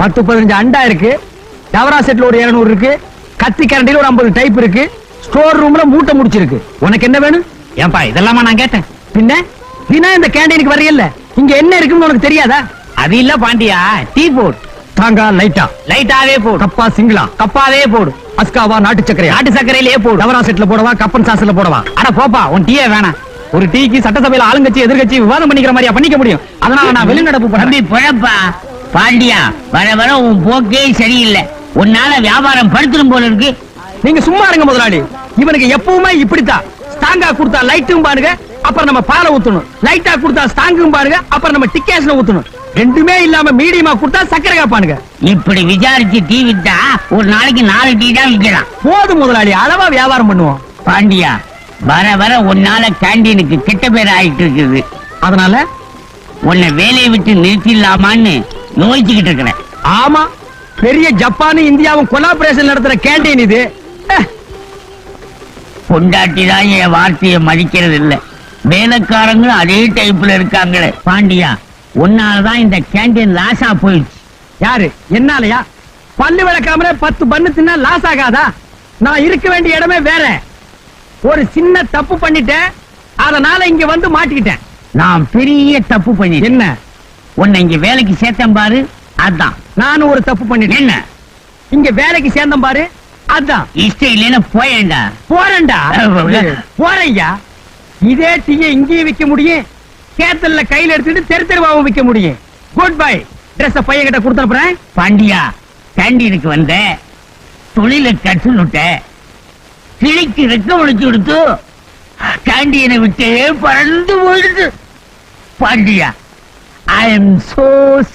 பத்து பதினஞ்சு அண்டா இருக்கு. டவரா செட்ல ஒரு 200 இருக்கு. கத்தி கரண்டில ஒரு 50 டைப் இருக்கு. ஸ்டோர் ரூம்ல மூட்டை முடிச்சிருக்கு. உனக்கு என்ன வேணும்? ஏன்பா இதெல்லாமா நான் கேட்டேன். பின்ன? தினம் இந்த கேண்டீனுக்கு வரையல்ல. இங்க என்ன இருக்குன்னு உனக்கு தெரியாதா? அது இல்ல பாண்டியா டீ போட் தாங்கா லைட்டா லைட்டாவே போடு. கப்பா சிங்களா? கப்பாவே போடு. அஸ்காவா நாட்டு சக்கரையா? நாட்டு சர்க்கரையிலே போடு. டவரா செட்ல போடவா கப்பன் சாஸ்ல போடவா? அட போப்பா உன் டீயே வேணாம். ஒரு டீக்கு சட்டசபையில ஆளுங்கட்சி எதிர்கட்சி விவாதம் பண்ணிக்கிற மாதிரியா பண்ணிக்க முடியும். அதனால நான் வெளிநடப்பு பண்ணி புழப்பா பாண்டியா வர வர உன் போக்கே சரியில்லை. உன்னால வியாபாரம் படுத்துடும் போல இருக்கு. நீங்க சும்மா இருங்க முதலாளி. இவனுக்கு எப்பவுமே இப்படித்தான். ஸ்டாங்கா கொடுத்தா லைட்டும் பாருங்க அப்புறம் நம்ம பாலை ஊத்தணும். லைட்டா கொடுத்தா ஸ்டாங்கும் பாருங்க அப்புறம் நம்ம டிக்கேஷன் ஊத்தணும். ரெண்டுமே இல்லாம மீடியமா கொடுத்தா சக்கரை காப்பானுங்க. இப்படி விசாரிச்சு டீ வித்தா ஒரு நாளைக்கு நாலு டீ தான் விக்கலாம் போதும் முதலாளி அளவா வியாபாரம் பண்ணுவோம். பாண்டியா வர வர உன்னால கேண்டீனுக்கு கெட்ட பேர் ஆயிட்டு இருக்குது. அதனால? உன்னை வேலையை விட்டு நிறுத்திடலாமான்னு யோசிச்சுக்கிட்டு இருக்கிறேன். ஆமா பெரிய ஜப்பானும் இந்தியாவும் கொலாபரேஷன் நடத்துற கேண்டீன் இது. பொண்டாட்டி தான் என் வார்த்தையை மதிக்கிறது இல்ல. வேலைக்காரங்களும் அதே டைப்ல இருக்காங்களே. பாண்டியா உன்னாலதான் இந்த கேண்டீன் லாஸா போயிடுச்சு. யாரு? என்னாலயா? பல்லு விளக்காமலே பத்து பண்ணு தின்னா லாஸ் ஆகாதா? நான் இருக்க வேண்டிய இடமே வேற. ஒரு சின்ன தப்பு பண்ணிட்டேன். அதனால இங்க வந்து மாட்டிக்கிட்டேன். நான் பெரிய தப்பு பண்ணிட்டேன். என்ன? உன்னை இங்க வேலைக்கு சேர்த்தேன் பாரு அதான். நானும் ஒரு தப்பு பண்ணிட்டேன். என்ன? இங்க வேலைக்கு சேர்ந்தேன் பாரு அதான். இஷ்டம் இல்லைன்னு போயேண்டா. போறேன்டா. போறையா இதே டீய இங்கேயும் விக்க முடியும். கேத்தல்ல கையில எடுத்துட்டு தெரு தெருவாவும் விக்க முடியும். குட் பை ட்ரெஸ் பையன் கிட்ட கொடுத்துறேன் பாண்டியா கேண்டீனுக்கு வந்த தொழில கற்றுனுட்ட கிளிக்கு ரெக்க முடிச்சு கொடுத்து கேண்டீனை விட்டு பறந்து போயிடுது Pandiya I am so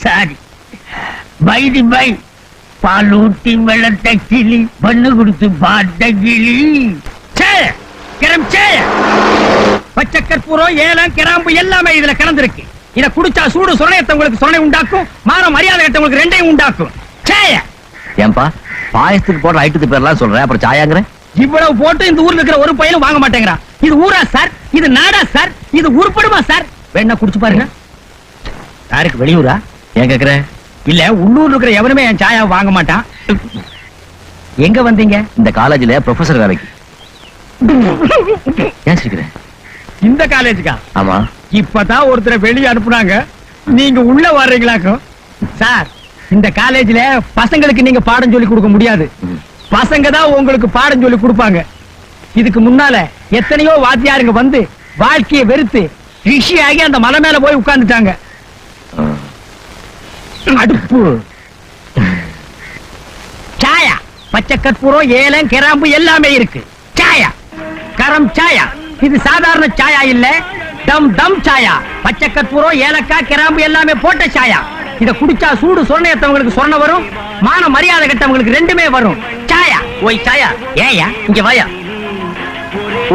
sorry by the by பால் ஊட்டி வெள்ளத்தை கிளி பண்ணு கொடுத்து பாட்ட கிளி. கிரம் பச்சை கற்பூரம் ஏலம் கிராம்பு எல்லாமே இதுல கலந்துருக்கு. இத குடிச்சா சூடு சொரணயத்தவங்களுக்கு சுரணை உண்டாக்கும் மான மரியாதை கட்டவங்களுக்கு ரெண்டையும் உண்டாக்கும். சேய ஏன்பா பாயசத்துக்கு போடுற ஐட்டத்து பேர்லாம் சொல்றேன் அப்புறம் சாயாங்கிற? இவ்வளவு போட்டு இந்த ஊர்ல இருக்கிற ஒரு பையனும் வாங்க மாட்டேங்கிறான். இது ஊரா சார்? இது நாடா சார்? இது உருப்படுமா சார்? வேணா குடிச்சு பாருங்க. யாருக்கு வெளியூரா? ஏன் கேக்குற? இல்ல உள்ளூர்ல இருக்கிற எவனுமே என் சாயா வாங்க மாட்டான். எங்க வந்தீங்க? இந்த காலேஜ்ல ப்ரொஃபசர் வேலைக்கு. ஏன் சிரிக்கிறேன் இந்த காலேஜுக்கா ஆமா. இப்பதான் ஒருத்தரை வெளியே அனுப்புனாங்க. நீங்க உள்ள வர்றீங்களாக்கும் சார் இந்த காலேஜ்ல பசங்களுக்கு நீங்க பாடம் சொல்லி கொடுக்க முடியாது. பசங்க தான் உங்களுக்கு பாடம் சொல்லி கொடுப்பாங்க. இதுக்கு முன்னால எத்தனையோ வாத்தியாருங்க வந்து வாழ்க்கையை வெறுத்து ரிஷி ஆகி அந்த மலை மேல போய் உட்கார்ந்துட்டாங்க. அடுப்பு. சாயா பச்சை கற்பூரம் ஏலம் கிராம்பு எல்லாமே இருக்கு. சாயா கரம் சாயா. இது சாதாரண சாயா இல்ல தம் தம் சாயா. பச்சை கற்பூரம் ஏலக்காய் கிராம்பு எல்லாமே போட்ட சாயா. இத குடிச்சா சூடு சொர்ணயத்தவங்களுக்கு சொன்ன வரும் மான மரியாதை கட்டவங்களுக்கு ரெண்டுமே வரும். சாயா ஓய் சாயா ஏயா இங்க வாயா.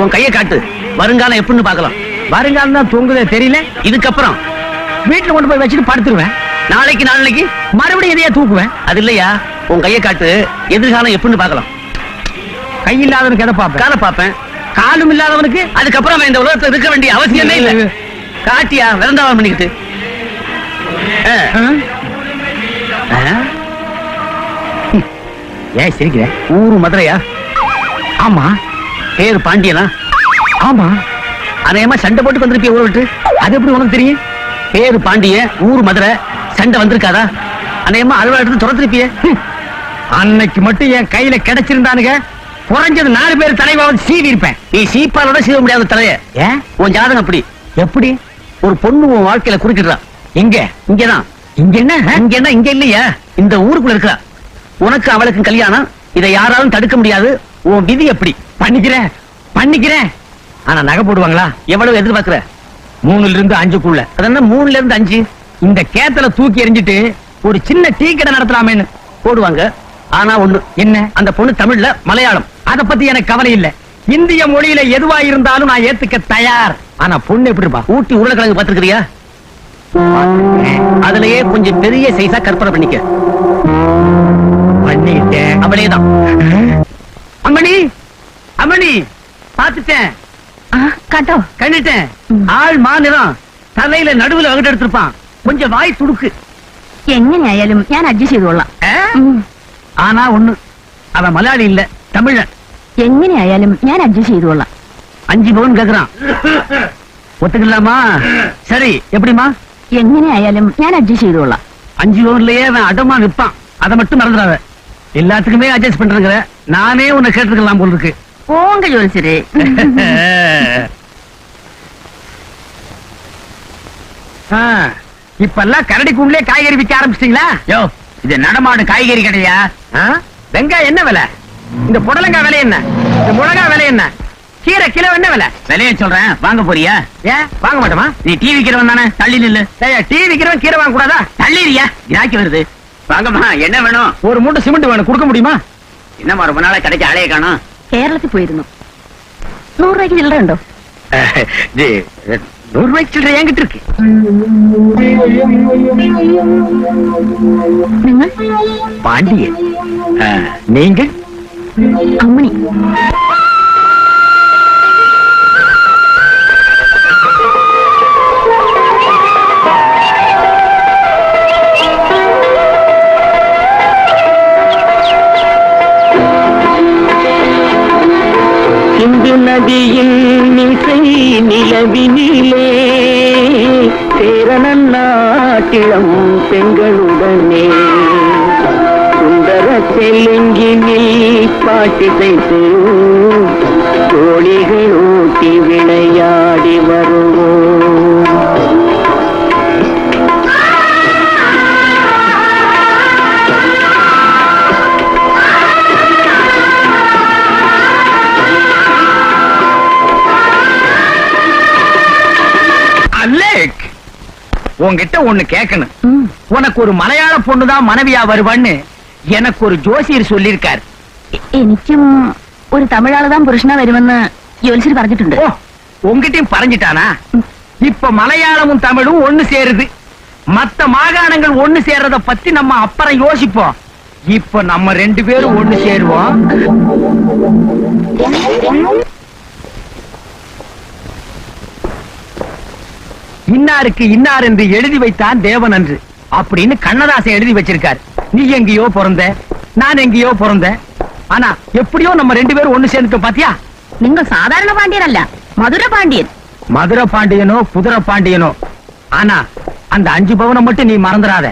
உன் கையை காட்டு வருங்காலம் எப்படின்னு பார்க்கலாம். வருங்காலம் தான் தூங்குதே தெரியல இதுக்கப்புறம் வீட்டுல கொண்டு போய் வச்சுட்டு படுத்துருவேன். நாளைக்கு நாளைக்கு. மறுபடியும் இதையே தூக்குவேன்? அது இல்லையா? உன் கையை காட்டு. எதிர்காலம் எப்படின்னு பார்க்கலாம். கை இல்லாதவனுக்கு எதை பார்ப்பேன்? காலை பார்ப்பேன். காலும் இல்லாதவனுக்கு? அதுக்கப்புறம் இந்த உலகத்துல இருக்க வேண்டிய அவசியமே இல்ல. காட்டியா விரந்தாவம் பண்ணிக்கிட்டு? ஏன் சிரிக்கிற? ஊரு மதுரையா? ஆமா. பேரு பாண்டியனா? ஆமா. அநேகமா சண்டை போட்டு வந்திருப்பிய ஊரை விட்டு. அது எப்படி உனக்கு தெரியும்? பேரு பாண்டியன் ஊர் மதுரை. சண்டை வந்திருக்காதா? அநேகமா அலுவலக எடுத்து துரத்திருப்பிய. அன்னைக்கு மட்டும் என் கையில கிடைச்சிருந்தானுங்க. குறைஞ்சது நாலு பேர் தலைவாவது சீவி இருப்பேன் நீ சீப்பாலோட செய்ய முடியாத தலைய. ஏன்? உன் ஜாதகம் அப்படி. எப்படி? ஒரு பொண்ணு உன் வாழ்க்கையில குறுக்கிடுறா. எங்க? இங்கதான். இங்க என்ன? இங்க என்ன இங்க இல்லையா? இந்த ஊருக்குள்ள இருக்கா உனக்கு அவளுக்கு கல்யாணம். இதை யாராலும் தடுக்க முடியாது. உன் விதி எப்படி பண்ணிக்கிறேன். பண்ணிக்கிறேன். ஆனா நகை போடுவாங்களா? எவ்வளவு எதிர்பார்க்கிற? மூணுல இருந்து அஞ்சுக்குள்ள. அதென்ன மூணுல இருந்து அஞ்சு? இந்த கேத்தல தூக்கி எறிஞ்சிட்டு ஒரு சின்ன டீ கடை நடத்தலாமேன்னு போடுவாங்க. ஆனா ஒண்ணு என்ன? அந்த பொண்ணு தமிழ்ல மலையாளம். அத பத்தி எனக்கு கவலை இல்ல. இந்திய மொழியில எதுவா இருந்தாலும் நான் ஏத்துக்க தயார். ஆனா பொண்ணு எப்படி இருப்பா ஊட்டி உருளைக்கிழங்கு பார்த்திருக்கிறியா? அதுலயே கொஞ்சம் பெரிய சைஸா கற்பனை பண்ணிக்க. பண்ணிட்டேன். அவளேதான். அம்மணி! அம்மணி! பாத்துட்டேன் காட்டோ. கண்டுட்டேன். ஆள் மாநிலம். தலையில நடுவுல வகிட்டு எடுத்திருப்பான். கொஞ்சம் வாய் துடுக்கு എങ്ങനെയായാലും ഞാൻ അഡ്ജസ്റ്റ് ചെയ്തോളാം ஆ? ഉം. ஆனா ஒண்ணு அவன் மலையாளி இல்ல தமிழன் എങ്ങനെയായാലും ഞാൻ അഡ്ജസ്റ്റ് ചെയ്തോളാം அஞ்சு பவுன் கேக்குறான் ஒத்துக்கலாமா சரி எப்படிமா എങ്ങനെയായാലും ഞാൻ അഡ്ജസ്റ്റ് ചെയ്തോളാം அஞ்சு பவுன்லயே அவன் அடமா நிப்பான் அதை மட்டும் மறந்துடாத எல்லாத்துக்குமே அட்ஜஸ்ட் பண்றேங்கிற நானே உன்னை கேட்டிருக்கலாம் போல இருக்கு പോങ്ക ജോലിസര് ஆ, இப்பெல்லாம் கரடிக்குள்ளே காய்கறி விற்க ஆரம்பிச்சிட்டீங்களா யோ இது நடமாடு காய்கறி கடையா ஆ? வெங்காயம் என்ன விலை இந்த புடலங்காய் விலை என்ன இந்த மிளகா விலை என்ன கீரை கிலோ என்ன விலை விலைய சொல்றேன் வாங்க போறியா ஏன் வாங்க மாட்டோமா நீ டீ விக்கிறவன் தானே தள்ளி நில்லு ஏய், டீ விக்கிறவன் கீரை வாங்க கூடாதா தள்ளிடுயா இதாக்கி வருது வாங்கம்மா என்ன வேணும் ஒரு மூட்டை சிமெண்ட் வேணும் கொடுக்க முடியுமா என்னம்மா ரொம்ப நாளா கடைக்கு ஆளைய காணும் കേരളത്തിൽ പോയിരുന്നു നൂറ് രൂപയ്ക്ക് ചില്ലറ ഉണ്ടോ நூறு ரூபாய்க்கு சில்லறை என்கிட்ட இருக்கு. பாண்டிய நீங்க? அம்மணி நதியின் நிலவினிலே சேரணன் பெண்களுடனே. சுந்தர தெலுங்கினில் பாட்டிசைத்து தோழிகள் ஊட்டி விளையாடி வருவோம். உன்கிட்ட ஒண்ணு கேட்கணும் ഉം. உனக்கு ஒரு மலையாள பொண்ணுதான் மனைவியா வருவான்னு எனக்கு ஒரு ஜோசியர் சொல்லியிருக்காரு എ- എനിക്കും ഒരു തമിഴാള് താൻ പുരുഷനാ വരുമെന്ന് ജോലിസര് പറഞ്ഞിട്ടുണ്ട് ஓ உங்ககிட்டயும் பறஞ்சிட்டானா இப்ப மலையாளமும் தமிழும் ஒண்ணு சேருது மத்த மாகாணங்கள் ஒண்ணு சேர்றத பத்தி நம்ம அப்புறம் யோசிப்போம் இப்ப நம்ம ரெண்டு பேரும் ஒண்ணு சேருவோம் இன்னாருக்கு இன்னார் என்று எழுதி வைத்தான் தேவன் அன்று அப்படின்னு கண்ணதாசன் எழுதி வச்சிருக்காரு நீ எங்கேயோ பிறந்த நான் எங்கேயோ பிறந்தேன் ஆனா எப்படியோ நம்ம ரெண்டு பேரும் ஒண்ணு சேர்ந்துட்டோம் பாத்தியா നിങ്ങൾ സാധാരണ പാണ്ഡ്യനല്ല മധുര പാണ്ഡ്യൻ மதுரை பாண்டியனோ குதிரை பாண்டியனோ ஆனா அந்த அஞ்சு பவனை மட்டும் நீ மறந்துடாத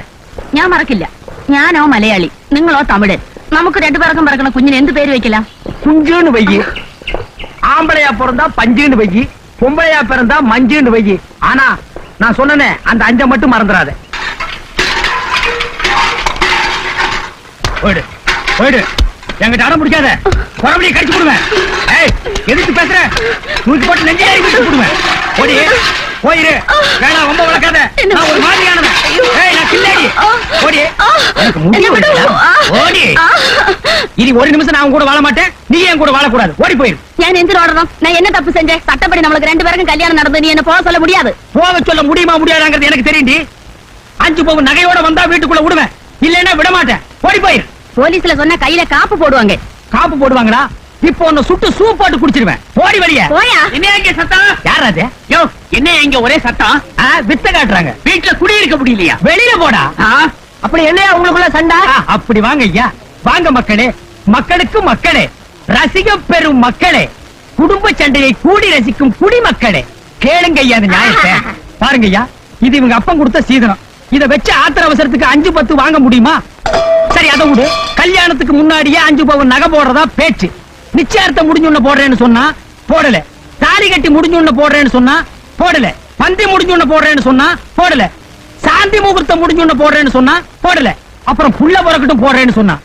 ഞാൻ മറക്കില്ല ഞാനോ മലയാളി നിങ്ങളോ തമിഴൻ നമുക്ക് രണ്ടുപേർക്കും പിറക്കണ കുഞ്ഞിന് എന്ത് പേര് വെക്കില്ല குஞ்சுன்னு வையி ஆம்பளையா பிறந்தா பஞ்சுன்னு வையி பொம்பளையா பிறந்தா மஞ்சுன்னு வையி ஆனா நான் சொன்னனே அந்த அஞ்ச மட்டும் மறந்துடாத போயிடு போயிடு. எங்கிட்ட அடம் பிடிக்காத. குறவழியை கடிச்சு போடுவேன் ஏய் எதுக்கு பேசுற. தூக்கி போட்டு நெஞ்சே விட்டு போடுவேன் போடி போயிரு. வேணாம் ரொம்ப வளர்க்காத நான் ஒரு மாதிரியானவன். ஏய் நான் கில்லாடி ஒரு நிமிஷம் நான் கூட வாழ மாட்டேன். நீ என் கூட வாழக்கூடாது? ஓடி போயிரு. நான் எந்திர ஓடணும்? நான் என்ன தப்பு செஞ்சேன்? சட்டப்படி நம்மளுக்கு ரெண்டு பேருக்கும் கல்யாணம் நடந்து நீ என்ன போக சொல்ல முடியாது. போக சொல்ல முடியுமா முடியாதாங்கிறது எனக்கு தெரியும்டி. அஞ்சு பவுன் நகையோட வந்தா வீட்டுக்குள்ள விடுவேன். இல்லைன்னா விட மாட்டேன். ஓடி போயிரு. போலீஸ்ல சொன்னா கையில காப்பு போடுவாங்க. காப்பு போடுவாங்களா இப்போ உன்ன சுட்டு சூ போட்டு குடிச்சிருவேன். போடி வழிய போயா? என்ன இங்க சத்தம்? யார் அது? யோ இங்க ஒரே சத்தம்? வித்த காட்டுறாங்க. வீட்டுல குடி இருக்க முடியலையா? வெளியில போடா. அப்படி என்னையா உங்களுக்குள்ள சண்டை? அப்படி வாங்க ஐயா. வாங்க மக்களே. மக்களுக்கு மக்களே. ரசிக பெறும் மக்களே. குடும்ப சண்டையை கூடி ரசிக்கும் குடிமக்களே. கேளுங்க ஐயா அந்த நியாயத்தை. பாருங்க ஐயா இது இவங்க அப்பன் கொடுத்த சீதனம். இத வச்சு ஆத்திர அவசரத்துக்கு அஞ்சு பத்து வாங்க முடியுமா? சரி அதை விடு. கல்யாணத்துக்கு முன்னாடியே அஞ்சு பவுன் நகை போடுறதா பேச்சு. நிச்சயார்த்தம் முடிஞ்ச உடனே போடுறேன்னு சொன்னா போடல. தாலி கட்டி முடிஞ்ச உடனே போடுறேன்னு சொன்னா போடல. பந்தி முடிஞ்ச உடனே போடுறேன்னு சொன்னா போடல. சாந்தி முகூர்த்தம் முடிஞ்ச உடனே போடுறேன்னு சொன்னா போடல. அப்புறம் புள்ள பிறக்கட்டும் போடுறேன்னு சொன்னா.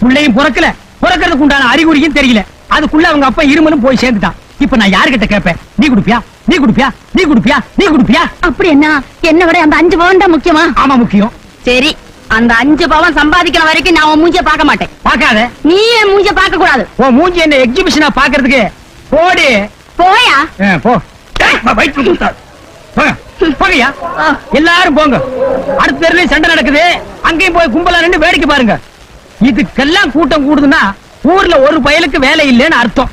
புள்ளையும் பிறக்கல. பிறக்கிறதுக்கு உண்டான அறிகுறியும் தெரியல. அதுக்குள்ள அவங்க அப்பா இருமலும் போய் சேர்ந்துட்டான். இப்ப நான் யாருகிட்ட கேட்பேன்? நீ குடுப்பியா? நீ குடுப்பியா? நீ குடுப்பியா? நீ குடுப்பியா? அப்படி என்ன? என்ன விட அந்த அஞ்சு பவுன் தான் முக்கியமா? ஆமா முக்கியம். சரி அந்த அஞ்சு பவன் சம்பாதிக்கிற வரைக்கும் நான் உன் மூஞ்சிய பார்க்க மாட்டேன். பாக்காத நீ என் மூஞ்சிய பார்க்க கூடாது. உன் மூஞ்சி என்ன எக்ஸிபிஷனா பாக்குறதுக்கு போடி. போயா? ஆ, போ. ஏய், போங்கய்யா. எல்லாரும் போங்க. அடுத்த தெருலயும் சண்டை நடக்குது. அங்கேயும் போய் கும்பலா நின்னு வேடிக்கை பாருங்க. இதுக்கெல்லாம் கூட்டம் கூடுதுன்னா ஊர்ல ஒரு பயலுக்கு வேலை இல்லைன்னு அர்த்தம்.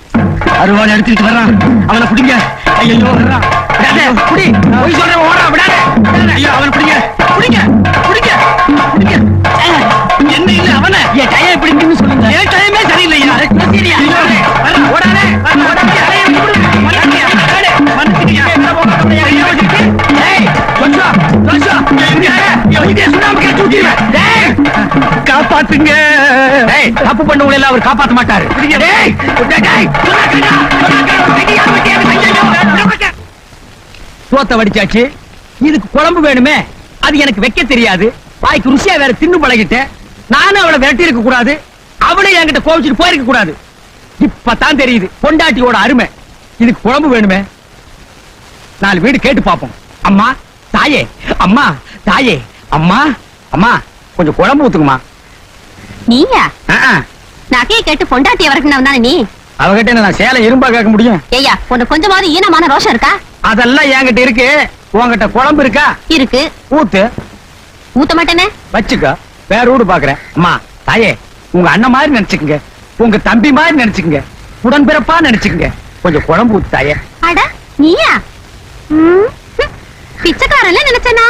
அருவாள் எடுத்துக்கிட்டு வர்றான். அவனை பிடிங்க. ஐயோ புடி. பொய் சொல்றேன் ஓடுறான். விடாத. ஐயோ அவனை பிடிங்க. புடிங்க புடிங்க என்ன இல்ல அவன? என் டைய எப்படி இருக்குன்னு சொல்லுங்க. என் டயமே சரியில்லையா? சரியா ஓடாதே. காப்பாத்துங்க. தப்பு பண்ணவங்களை எல்லாம் அவர் காப்பாத்த மாட்டாரு. டேய், டேய், சோத்த வடிச்சாச்சு. இதுக்கு குழம்பு வேணுமே. அது எனக்கு வைக்க தெரியாது. வாய்க்கு ருசியா வேற தின்னு பழகிட்டேன். நானும் அவளை விரட்டி இருக்க கூடாது. அவளும் என்கிட்ட கோவிச்சுட்டு போயிருக்க கூடாது. இப்பதான் தெரியுது. பொண்டாட்டியோட அருமை. இதுக்கு குழம்பு வேணுமே. நாலு வீடு கேட்டு பாப்போம் அம்மா தாயே அம்மா தாயே அம்மா அம்மா கொஞ்சம் குழம்பு ஊத்துக்குமா நீயா? ஆ, ஆ. நகையை கேட்டு பொண்டாட்டிய வரைக்கும் தானே நீ? அவகிட்ட நான் சேலை இரும்பா கேட்க முடியும்? ஏய்யா உனக்கு கொஞ்சமாவது ஈனமான ரோஷம் இருக்கா? அதெல்லாம் என்கிட்ட இருக்கு. உன்கிட்ட குழம்பு இருக்கா? இருக்கு. ஊத்து. ஊத்த மாட்டேனே? வச்சுக்க. வேற வீடு பாக்குறேன். அம்மா தாயே உங்க அண்ணன் மாதிரி நினைச்சுக்கங்க. உங்க தம்பி மாதிரி நினைச்சுக்கங்க. உடன்பிறப்பா நினைச்சுக்கங்க. கொஞ்சம் குழம்பு ஊத்து தாயே. அட நீயா? பிச்சைக்காரன்ல நினைச்சனா?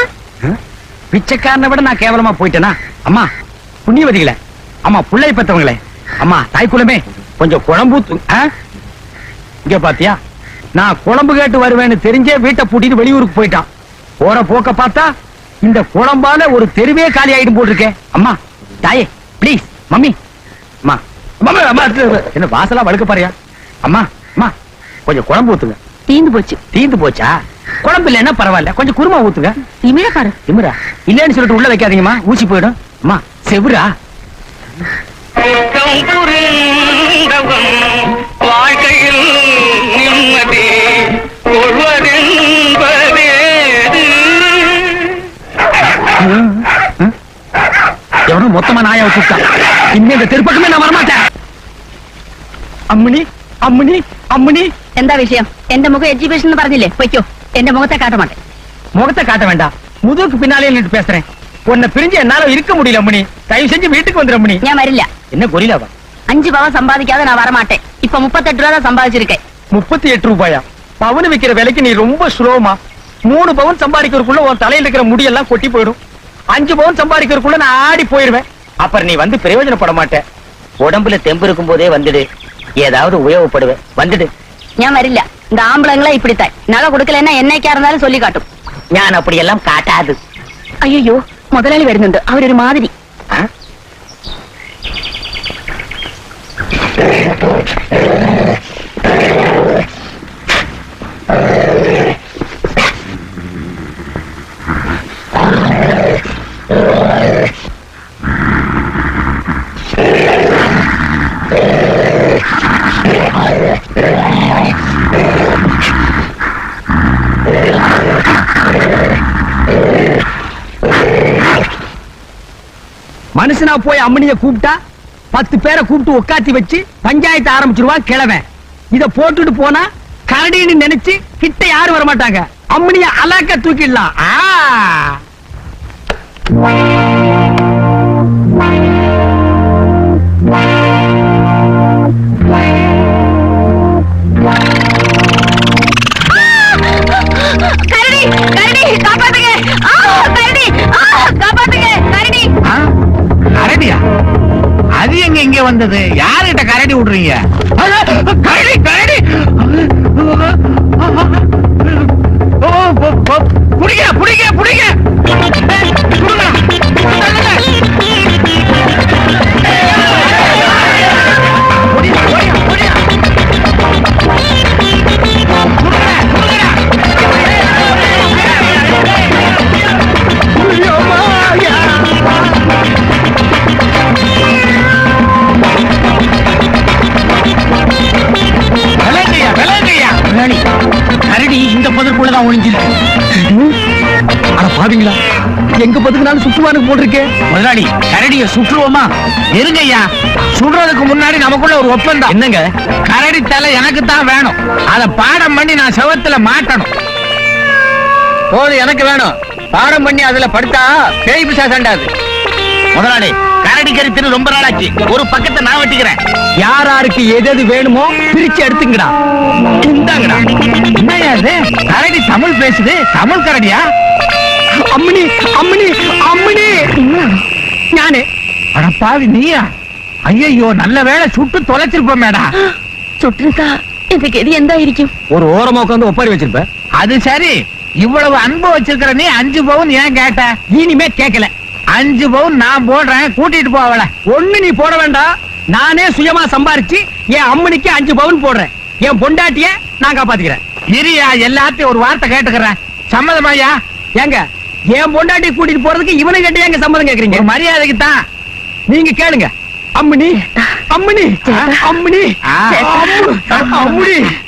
பிச்சைக்காரனை விட நான் கேவலமா போயிட்டேனா? அம்மா புண்ணியவதிகளே. அம்மா புள்ளை பெத்தவங்களே அம்மா தாய் குலமே கொஞ்சம் குழம்பு? இங்க பாத்தியா? நான் குழம்பு கேட்டு வருவேன்னு தெரிஞ்சே வீட்டை பூட்டிட்டு வெளியூருக்கு போயிட்டான். போற போக்க பார்த்தா இந்த குழம்பால ஒரு தெருவே காலி ஆயிடும் போட்டிருக்கேன் அம்மா தாயே ப்ளீஸ் மம்மி. அம்மா மம்மி அம்மா என்ன வாசலா வழுக்க பாரியா அம்மா அம்மா கொஞ்சம் குழம்பு ஊத்துங்க. தீந்து போச்சு. தீந்து போச்சா? குழம்பு இல்லைன்னா பரவாயில்ல கொஞ்சம் குருமா ஊத்துங்க திமிழ பாரு திமிரா இல்லன்னு சொல்லிட்டு உள்ள வைக்காதீங்கம்மா ஊசி போயிடும் அம்மா செவுரா வாழ்க்கையில் நிம்மதி கொள்வதென்பதேது எவனோ மொத்தமா நாயா வச்சுட்டான் இனிமே இந்த தெருப்பக்கமே நான் வரமாட்டேன் അമ്മിണി അമ്മിണി അമ്മിണി എന്താ വിഷയം എന്റെ മുഖം എഡ്യൂക്കേഷൻ പറഞ്ഞില്ലേ പൊയ്ക്കോ എന്റെ മുഖത്തെ കാട്ട മാട്ടെ முகத்தை காட்ட வேண்டாம் முதுகுக்கு பின்னாலே நின்று பேசுறேன் உன்னை பிரிஞ்சு என்னால இருக்க முடியல அம்மணி தயவு செஞ்சு வீட்டுக்கு வந்துரு அம்மணி ഞാൻ വരില്ല என்ன புரியலவா அஞ்சு பவன் சம்பாதிக்காத நான் வரமாட்டேன் இப்ப முப்பத்தெட்டு ரூபா தான் சம்பாதிச்சிருக்கேன் முப்பத்தி எட்டு ரூபாயா பவுன் விக்கிற விலைக்கு நீ ரொம்ப ஸ்லோமா மூணு பவுன் சம்பாதிக்கிறதுக்குள்ள உன் தலையில இருக்கிற முடியெல்லாம் கொட்டி போயிடும் அஞ்சு பவுன் சம்பாதிக்கிறதுக்குள்ள நான் ஆடி போயிருவேன் அப்புறம் நீ வந்து பிரயோஜனப்பட மாட்ட உடம்புல தெம்பு இருக்கும் போதே வந்துடு ஏதாவது உபயோகப்படுவேன் வந்துடு ഞാൻ വരില്ല இந்த ஆம்பளங்களா இப்படித்தான் நகை கொடுக்கலன்னா என்னைக்கா இருந்தாலும் சொல்லி காட்டும் ഞാൻ அப்படியெல்லாம் காட்டாது അയ്യോ മുതലാളി വരുന്നുണ്ട് അവരൊരു മാതിരി மனுஷனா போய் அம்மனிய கூப்பிட்டா பத்து பேரை கூப்பிட்டு உட்காத்தி வச்சு பஞ்சாயத்து ஆரம்பிச்சிருவான் கிழவன். இத போட்டுட்டு போனா கரடின்னு நினைச்சு கிட்ட யாரும் வர மாட்டாங்க அம்மனிய அலாக்க தூக்கிடலாம். ஆ. வந்தது? யாருகிட்ட கரடி விடுறீங்க? முதலாளி கரடிய சுற்றுவோமா? இருங்கய்யா. சுடுறதுக்கு முன்னாடி நமக்குள்ள ஒரு ஒப்பந்தம். என்னங்க? கரடி தலை எனக்கு தான் வேணும். அத பாடம் பண்ணி நான் செவத்துல மாட்டணும். போது எனக்கு வேணும். பாடம் பண்ணி அதுல படுத்தா பேய் பிசா சண்டாது. முதலாளி கரடி கறி தின்னு ரொம்ப நாளாச்சு. ஒரு பக்கத்தை நான் வெட்டிக்கிறேன். யார் யாருக்கு எது எது வேணுமோ பிரிச்சு எடுத்துங்கடா. இந்தாங்கடா. என்னய்யா இது? கரடி தமிழ் பேசுது. தமிழ் கரடியா? அம்மனி அம்மனி அம்மனி. நானு அடப்பாவி நீயா? ஐயோ நல்ல வேலை சுட்டு தொலைச்சிருப்ப மேடா. சுட்டுருந்தா இந்த கெதி எந்த இருக்கும் ஒரு ஓரமா உட்காந்து ஒப்பாரி வச்சிருப்ப? அது சரி. இவ்வளவு அன்பு வச்சிருக்கிற நீ அஞ்சு பவுன் ஏன் கேட்ட? இனிமே கேட்கல அஞ்சு பவுன் நான் போடுறேன் கூட்டிட்டு போவல ஒண்ணு நீ போட வேண்டாம் நானே சுயமா சம்பாரிச்சு என் அம்மனுக்கு அஞ்சு பவுன் போடுறேன். என் பொண்டாட்டிய நான் காப்பாத்துக்கிறேன். இரியா எல்லாத்தையும் ஒரு வார்த்தை கேட்டுக்கிறேன். சம்மதமாயா ஏங்க என் பொண்டாட்டி கூட்டிட்டு போறதுக்கு இவனை கேட்டு எங்க சம்மதம் கேக்குறீங்க? மரியாதைக்கு தான். நீங்க கேளுங்க. அம்மனி அம்மனி அம்மனி ஆ. அம்மு, அம்முடி